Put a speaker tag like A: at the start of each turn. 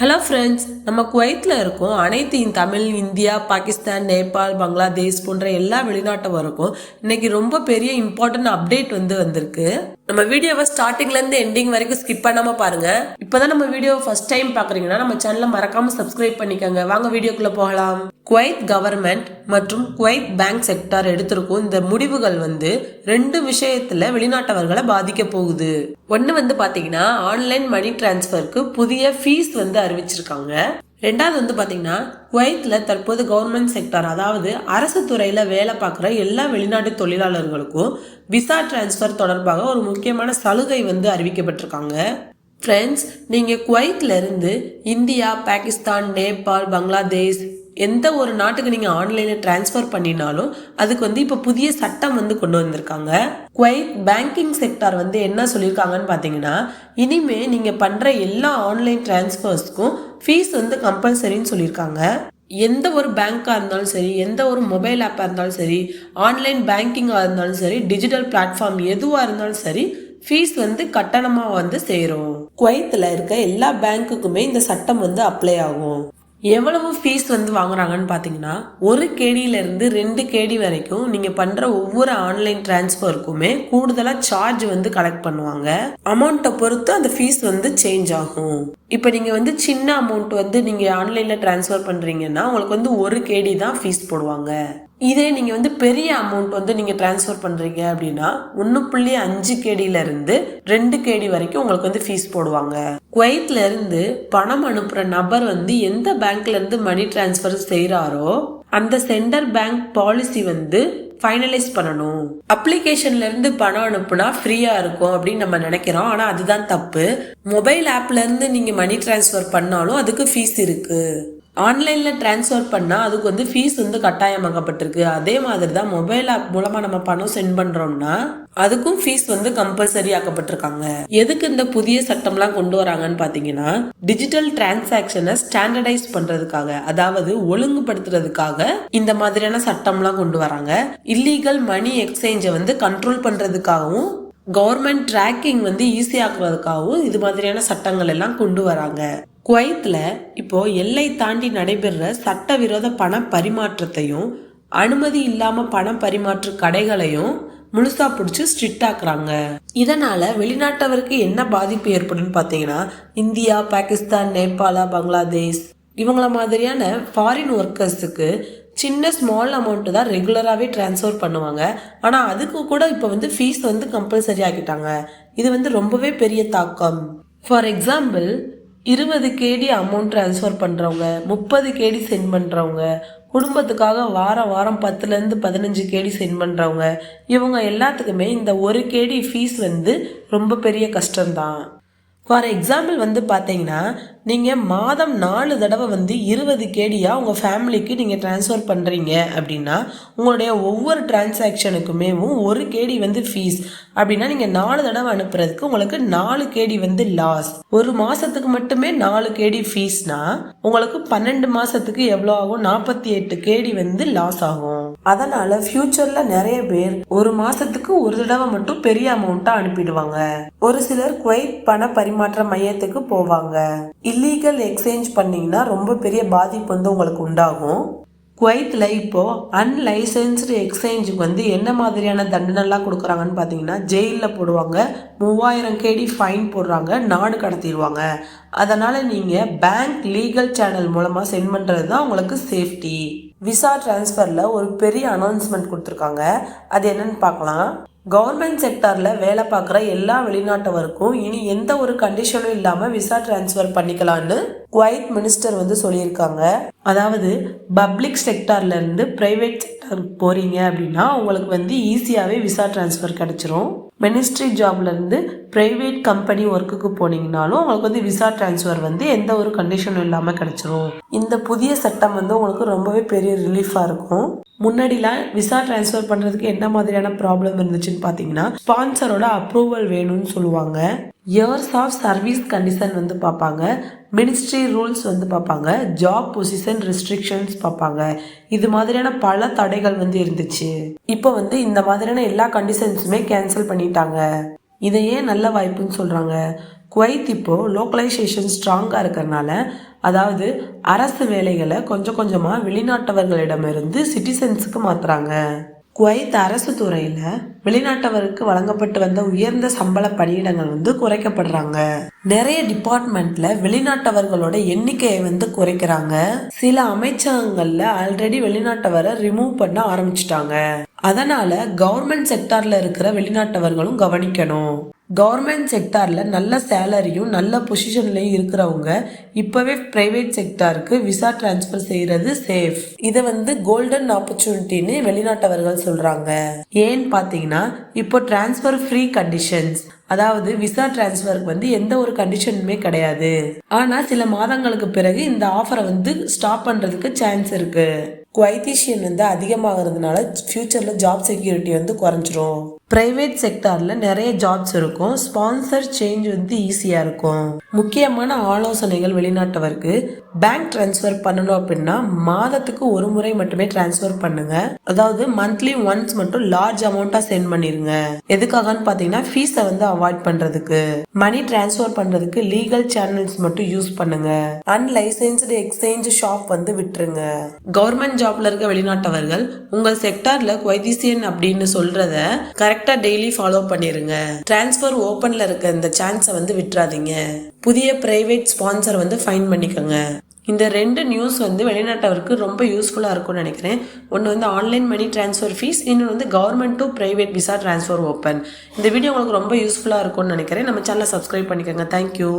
A: Hello friends நம்ம குவைத்தில் இருக்கோம். அனைத்து தமிழ் இந்தியா பாகிஸ்தான் நேபாள் பங்களாதேஷ் போன்ற எல்லா வெளிநாட்டவருக்கும் இன்னைக்கு ரொம்ப பெரிய இம்பார்ட்டன்ட் அப்டேட் வந்து வந்திருக்கு. நம்ம வீடியோவை ஸ்டார்டிங்ல இருந்து எண்டிங் வரைக்கும் ஸ்கிப் பண்ணாம இப்போ தான் நம்ம வீடியோ ஃபர்ஸ்ட் டைம் பார்க்குறீங்கன்னா நம்ம சேனலை மறக்காமல் சப்ஸ்கிரைப் பண்ணிக்கோங்க. வாங்க வீடியோக்குள்ளே போகலாம். குவைத் கவர்மெண்ட் மற்றும் குவைத் பேங்க் செக்டார் எடுத்திருக்கும் இந்த முடிவுகள் வந்து ரெண்டு விஷயத்தில் வெளிநாட்டவர்களை பாதிக்க போகுது. ஒன்று வந்து பார்த்தீங்கன்னா ஆன்லைன் மணி டிரான்ஸ்ஃபருக்கு புதிய ஃபீஸ் வந்து அறிவிச்சிருக்காங்க. ரெண்டாவது வந்து பார்த்தீங்கன்னா குவைத்தில் தற்போது கவர்மெண்ட் செக்டார் அதாவது அரசு துறையில் வேலை பார்க்குற எல்லா வெளிநாட்டு தொழிலாளர்களுக்கும் விசா டிரான்ஸ்ஃபர் தொடர்பாக ஒரு முக்கியமான சலுகை வந்து அறிவிக்கப்பட்டிருக்காங்க. ஃப்ரெண்ட்ஸ் நீங்கள் குவைத்லேருந்து இந்தியா பாகிஸ்தான் நேபாள் பங்களாதேஷ் எந்த ஒரு நாட்டுக்கு நீங்கள் ஆன்லைனில் ட்ரான்ஸ்ஃபர் பண்ணினாலும் அதுக்கு வந்து இப்போ புதிய சட்டம் வந்து கொண்டு வந்திருக்காங்க. குவைத் பேங்கிங் செக்டார் வந்து என்ன சொல்லியிருக்காங்கன்னு பார்த்தீங்கன்னா இனிமே நீங்கள் பண்ணுற எல்லா ஆன்லைன் டிரான்ஸ்ஃபர்ஸ்க்கும் ஃபீஸ் வந்து கம்பல்சரின்னு சொல்லியிருக்காங்க. எந்த ஒரு பேங்காக இருந்தாலும் சரி எந்த ஒரு மொபைல் ஆப்பாக இருந்தாலும் சரி ஆன்லைன் பேங்கிங்காக இருந்தாலும் சரி டிஜிட்டல் பிளாட்ஃபார்ம் எதுவாக இருந்தாலும் சரி ஃபீஸ் வந்து கட்டணமாக வந்து சேரும். குவைத்தில் இருக்க எல்லா பேங்க்குக்குமே இந்த சட்டம் வந்து அப்ளை ஆகும். எவ்வளவு ஃபீஸ் வந்து வாங்குறாங்கன்னு பார்த்தீங்கன்னா ஒரு கேடியிலேருந்து ரெண்டு கேடி வரைக்கும் நீங்கள் பண்ணுற ஒவ்வொரு ஆன்லைன் டிரான்ஸ்ஃபருக்குமே கூடுதலாக சார்ஜ் வந்து கலெக்ட் பண்ணுவாங்க. அமௌண்ட்டை பொறுத்து அந்த ஃபீஸ் வந்து சேஞ்ச் ஆகும். இப்போ நீங்கள் வந்து சின்ன அமௌண்ட் வந்து நீங்கள் ஆன்லைனில் ட்ரான்ஸ்ஃபர் பண்ணுறீங்கன்னா உங்களுக்கு வந்து ஒரு கேடி தான் ஃபீஸ் போடுவாங்க. இதே நீங்கள் வந்து பெரிய அமௌண்ட் வந்து நீங்கள் ட்ரான்ஸ்ஃபர் பண்ணுறீங்க அப்படின்னா ஒன்று புள்ளி அஞ்சு கேடியிலேருந்து ரெண்டு கேடி வரைக்கும் உங்களுக்கு வந்து ஃபீஸ் போடுவாங்க. குவைத்லேருந்து பணம் அனுப்புகிற நபர் வந்து எந்த பேங்க்லேருந்து மணி ட்ரான்ஸ்ஃபர் செய்கிறாரோ அந்த சென்டர் பேங்க் பாலிசி வந்து ஃபைனலைஸ் பண்ணணும். அப்ளிகேஷன்லேருந்து பணம் அனுப்புனா ஃப்ரீயாக இருக்கும் அப்படின்னு நம்ம நினைக்கிறோம். ஆனால் அதுதான் தப்பு. மொபைல் ஆப்லேருந்து நீங்கள் மணி டிரான்ஸ்ஃபர் பண்ணாலும் அதுக்கு ஃபீஸ் இருக்கு. ஆன்லைனில் ட்ரான்ஸ்ஃபர் பண்ணால் அதுக்கு வந்து ஃபீஸ் வந்து கட்டாயமாக்கப்பட்டிருக்கு. அதே மாதிரி தான் மொபைல் ஆப் மூலமாக நம்ம பணம் சென்ட் பண்ணுறோம்னா அதுக்கும் ஃபீஸ் வந்து கம்பல்சரி ஆக்கப்பட்டிருக்காங்க. எதுக்கு இந்த புதிய சட்டம்லாம் கொண்டு வராங்கன்னு பார்த்தீங்கன்னா டிஜிட்டல் டிரான்சாக்ஷனை ஸ்டாண்டர்டைஸ் பண்ணுறதுக்காக அதாவது ஒழுங்குபடுத்துறதுக்காக இந்த மாதிரியான சட்டம்லாம் கொண்டு வராங்க. இல்லீகல் மணி எக்ஸ்சேஞ்சை வந்து கண்ட்ரோல் பண்ணுறதுக்காகவும் கவர்மெண்ட் ட்ராக்கிங் வந்து ஈஸியாக்குறதுக்காகவும் இது மாதிரியான சட்டங்கள் எல்லாம் கொண்டு வராங்க. குவைத்தில் இப்போது எல்லை தாண்டி நடைபெறுற சட்டவிரோத பண பரிமாற்றத்தையும் அனுமதி இல்லாமல் பணம் பரிமாற்ற கடைகளையும் முழுசா பிடிச்சி ஸ்ட்ரிக்ட் ஆக்குறாங்க. இதனால வெளிநாட்டவருக்கு என்ன பாதிப்பு ஏற்படும் பார்த்தீங்கன்னா இந்தியா பாகிஸ்தான் நேபாளா பங்களாதேஷ் இவங்கள மாதிரியான ஃபாரின் ஒர்க்கர்ஸுக்கு சின்ன ஸ்மால் அமௌண்ட்டு தான் ரெகுலராகவே ட்ரான்ஸ்ஃபர் பண்ணுவாங்க. ஆனால் அதுக்கு கூட இப்போ வந்து ஃபீஸ் வந்து கம்பல்சரி ஆக்கிட்டாங்க. இது வந்து ரொம்பவே பெரிய தாக்கம். ஃபார் எக்ஸாம்பிள் இருபது கேடி அமௌண்ட் ட்ரான்ஸ்ஃபர் பண்ணுறவங்க முப்பது கேடி சென்ட் பண்ணுறவங்க குடும்பத்துக்காக வாரம் வாரம் பத்துலேருந்து பதினஞ்சு கேடி சென்ட் பண்ணுறவங்க இவங்க எல்லாத்துக்குமே இந்த ஒரு கேடி ஃபீஸ் வந்து ரொம்ப பெரிய கஷ்டம்தான். ஃபார் எக்ஸாம்பிள் வந்து பார்த்தீங்கன்னா நீங்கள் மாதம் நாலு தடவை வந்து இருபது கேடியாக உங்கள் ஃபேமிலிக்கு நீங்கள் ட்ரான்ஸ்ஃபர் பண்ணுறீங்க அப்படின்னா உங்களுடைய ஒவ்வொரு டிரான்சாக்ஷனுக்குமே ஒரு கேடி வந்து ஃபீஸ் அப்படின்னா நீங்கள் நாலு தடவை அனுப்புறதுக்கு உங்களுக்கு நாலு கேடி வந்து லாஸ் ஒரு மாதத்துக்கு மட்டுமே நாலு கேடி ஃபீஸ்னா உங்களுக்கு பன்னெண்டு மாதத்துக்கு எவ்வளோ ஆகும்? நாற்பத்தி எட்டு கேடி வந்து லாஸ் ஆகும். அதனால ஃப்யூச்சரில் நிறைய பேர் ஒரு மாதத்துக்கு ஒரு தடவை மட்டும் பெரிய அமௌண்ட்டாக அனுப்பிடுவாங்க. ஒரு சிலர் குவைட் பண பரிமாற்ற மையத்துக்கு போவாங்க. இல்லீகல் எக்ஸ்சேஞ்ச் பண்ணீங்கன்னா ரொம்ப பெரிய பாதிப்பு வந்து உங்களுக்கு உண்டாகும். குவைத்தில் இப்போது அன்லைசன்ஸ்டு எக்ஸ்சேஞ்சுக்கு வந்து என்ன மாதிரியான தண்டனைலாம் கொடுக்குறாங்கன்னு பார்த்தீங்கன்னா ஜெயிலில் போடுவாங்க. மூவாயிரம் கேடி ஃபைன் போடுறாங்க. நாடு கடத்திடுவாங்க. அதனால் நீங்கள் பேங்க் லீகல் சேனல் மூலமாக சென்ட் பண்ணுறது தான் உங்களுக்கு சேஃப்டி விசா டிரான்ஸ்ஃபரில் ஒரு பெரிய அனௌன்ஸ்மெண்ட் கொடுத்துருக்காங்க. அது என்னன்னு பார்க்கலாம். கவர்மெண்ட் செக்டாரில் வேலை பார்க்குற எல்லா வெளிநாட்டவருக்கும் இனி எந்த ஒரு கண்டிஷனும் இல்லாமல் விசா டிரான்ஸ்ஃபர் பண்ணிக்கலான்னு குவைத் மினிஸ்டர் வந்து சொல்லியிருக்காங்க. அதாவது பப்ளிக் செக்டார்லேருந்து ப்ரைவேட் பிரைவேட் செக்டாருக்கு அப்படின்னா உங்களுக்கு வந்து ஈஸியாகவே விசா டிரான்ஸ்ஃபர் கிடச்சிரும். மினிஸ்ட்ரி ஜாப்லேருந்து ப்ரைவேட் கம்பெனி ஒர்க்குக்கு போனீங்கனாலும் உங்களுக்கு வந்து விசா டிரான்ஸ்ஃபர் வந்து எந்த ஒரு கண்டிஷனும் இல்லாமல் கிடச்சிரும். இந்த புதிய சட்டம் வந்து உங்களுக்கு ரொம்பவே பெரிய ரிலீஃபாக இருக்கும். முன்னாடிலாம் விசா டிரான்ஸ்ஃபர் பண்ணுறதுக்கு என்ன மாதிரியான ப்ராப்ளம் இருந்துச்சுன்னு பார்த்தீங்கன்னா ஸ்பான்சரோட அப்ரூவல் வேணும்னு சொல்லுவாங்க. இயர்ஸ் ஆஃப் சர்வீஸ் கண்டிஷன் வந்து பார்ப்பாங்க. மினிஸ்ட்ரி ரூல்ஸ் வந்து பார்ப்பாங்க. ஜாப் பொசிஷன் ரெஸ்ட்ரிக்ஷன்ஸ் பார்ப்பாங்க. இது மாதிரியான பல தடைகள் வந்து இருந்துச்சு. இப்போ வந்து இந்த மாதிரியான எல்லா கண்டிஷன்ஸுமே கேன்சல் பண்ணிட்டாங்க. இதையே ஏன் நல்ல வாய்ப்புன்னு சொல்கிறாங்க குவைத் இப்போது லோக்கலைசேஷன் ஸ்ட்ராங்காக இருக்கிறனால அதாவது அரசு வேலைகளை கொஞ்சம் கொஞ்சமாக வெளிநாட்டவர்களிடமிருந்து சிட்டிசன்ஸுக்கு மாற்றுறாங்க குவைத் அரசு துறையில் வெளிநாட்டவருக்கு வழங்கப்பட்டு வந்த உயர்ந்த சம்பள பணியிடங்கள் வந்து குறைக்கப்படுறாங்க. நிறைய டிபார்ட்மெண்ட்ல வெளிநாட்டவர்களோட எண்ணிக்கையை வந்து குறைக்கிறாங்க. சில அமைச்சகங்கள்ல ஆல்ரெடி வெளிநாட்டவரை ரிமூவ் பண்ண ஆரம்பிச்சிட்டாங்க. அதனால கவர்மெண்ட் செக்டார்ல இருக்கிற வெளிநாட்டவர்களும் கவனிக்கணும். கவர்மெண்ட் செக்டாரில் நல்ல சேலரியும் நல்ல பொசிஷன்லையும் இருக்கிறவங்க இப்போவே ப்ரைவேட் செக்டாருக்கு விசா ட்ரான்ஸ்ஃபர் செய்கிறது சேஃப் இதை வந்து கோல்டன் ஆப்பர்ச்சுனிட்டின்னு வெளிநாட்டவர்கள் சொல்கிறாங்க ஏன்னு பார்த்தீங்கன்னா இப்போ ட்ரான்ஸ்ஃபர் ஃப்ரீ கண்டிஷன்ஸ் அதாவது விசா டிரான்ஸ்ஃபருக்கு வந்து எந்த ஒரு கண்டிஷனுமே கிடையாது. ஆனால் சில மாதங்களுக்கு பிறகு இந்த ஆஃபரை வந்து ஸ்டாப் பண்ணுறதுக்கு சான்ஸ் இருக்குது குவைத்தீஷியன் வந்து அதிகமாகிறதுனால ஃப்யூச்சரில் ஜாப் செக்யூரிட்டி வந்து குறைஞ்சிரும். ப்ரைவேட் செக்டாரில் நிறைய ஜாப்ஸ் இருக்கும். ஸ்பான்சர் சேஞ்ச் வந்து ஈஸியாக இருக்கும். முக்கியமான ஆலோசனைகள் வெளிநாட்டவருக்கு. பேங்க் ட்ரான்ஸ்ஃபர் பண்ணணும் அப்படின்னா மாதத்துக்கு ஒரு முறை மட்டுமே ட்ரான்ஸ்ஃபர் பண்ணுங்க. அதாவது மந்த்லி ஒன்ஸ் மட்டும் லார்ஜ் அமௌண்ட்டாக சென்ட் பண்ணிருங்க. எதுக்காகன்னு பார்த்தீங்கன்னா ஃபீஸை வந்து அவாய்ட் பண்ணுறதுக்கு மணி ட்ரான்ஸ்ஃபர் பண்ணுறதுக்கு லீகல் சேனல்ஸ் மட்டும் யூஸ் பண்ணுங்க. அன்லைசன்ஸ்டு எக்ஸ்சேஞ்ச் ஷாப் வந்து விட்டுருங்க. கவர்மெண்ட் ஜாப்ல இருக்க வெளிநாட்டவர்கள் உங்கள் செக்டாரில் குவைதிசியன் அப்படின்னு சொல்றத கரெக்ட் கரெக்டாக டெய்லி ஃபாலோ பண்ணிடுங்க டிரான்ஸ்ஃபர் ஓப்பனில் இருக்க இந்த சான்ஸை வந்து விட்டுறாதீங்க. புதிய பிரைவேட் ஸ்பான்சர் வந்து ஃபைன் பண்ணிக்கோங்க. இந்த ரெண்டு நியூஸ் வந்து வெளிநாட்டவருக்கு ரொம்ப யூஸ்ஃபுல்லாக இருக்கும்னு நினைக்கிறேன். ஒன்று வந்து ஆன்லைன் மணி ட்ரான்ஸ்ஃபர் ஃபீஸ் இன்னொன்று வந்து government to private visa transfer open இந்த வீடியோ உங்களுக்கு ரொம்ப யூஸ்ஃபுல்லாக இருக்கும்னு நினைக்கிறேன். நம்ம சேனலை சப்ஸ்கிரைப் பண்ணிக்கோங்க. தேங்க்யூ